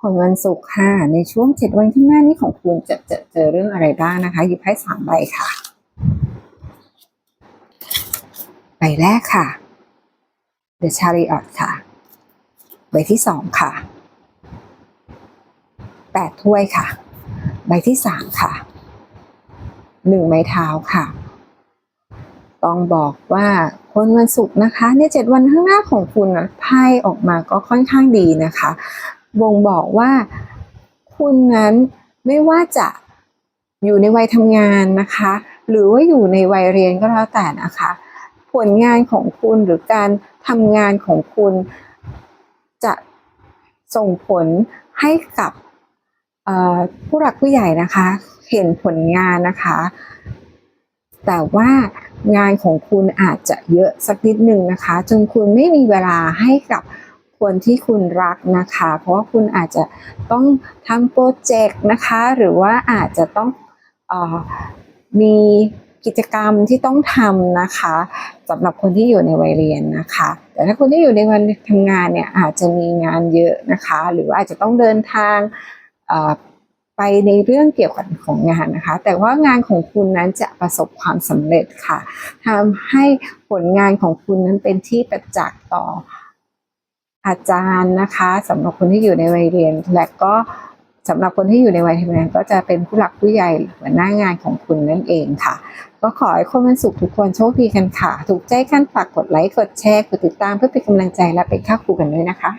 ผลวันศุกร์ค่ะ ในช่วงเจ็ดวันข้างหน้านี้ของคุณจะเจอเจอเรื่องอะไรบ้างนะคะหยิบให้สามใบค่ะใบแรกค่ะ The Chariot ค่ะ ใบที่สองค่ะแปดถ้วยค่ะ ใบที่สามค่ะหนึ่งไม้เท้าค่ะ ต้องบอกว่าคนวันศุกร์นะคะ ในเจ็ดวันข้างหน้าของคุณนะไพ่ออกมาก็ค่อนข้างดีนะคะ บ่งบอกว่า คุณนั้นไม่ว่าจะอยู่ในวัยทำงานนะคะ หรือว่าอยู่ในวัยเรียนก็แล้วแต่นะคะ ผลงานของคุณหรือการทำงานของคุณจะส่งผลให้กับผู้หลักผู้ใหญ่นะคะ เห็นผลงานนะคะ แต่ว่างานของคุณอาจจะเยอะสักนิดหนึ่งนะคะ จนคุณไม่มีเวลาให้กับ คนที่คุณรักนะคะ เพราะว่าคุณอาจจะต้องทำโปรเจกต์นะคะ หรือว่าอาจจะต้องออมีกิจกรรมที่ต้องทำนะคะสำหรับคนที่อยู่ในวัยเรียนนะคะ แต่ถ้าคนที่อยู่ในวันทำงานเนี่ยอาจจะมีงานเยอะนะคะ หรือว่าอาจจะต้องเดินทางไปในเรื่องเกี่ยวกับของงานนะคะ แต่ว่างานของคุณนั้นจะประสบความสำเร็จค่ะทำให้ผลงานของคุณนั้นเป็นที่ประจักษ์ต่อ อาจารย์นะคะสำหรับคนที่อยู่ในวัยเรียน และก็สำหรับคนที่อยู่ในวัยทำงานก็จะเป็นผู้หลักผู้ใหญ่หัวหน้างานของคุณนั่นเองค่ะ ก็ขอให้คนวันศุกร์ทุกคนโชคดีกันค่ะ ถูกใจกันฝากกดไลค์กดแชร์กดติดตามเพื่อเป็นกำลังใจและเป็นข้าครูกันด้วยนะคะ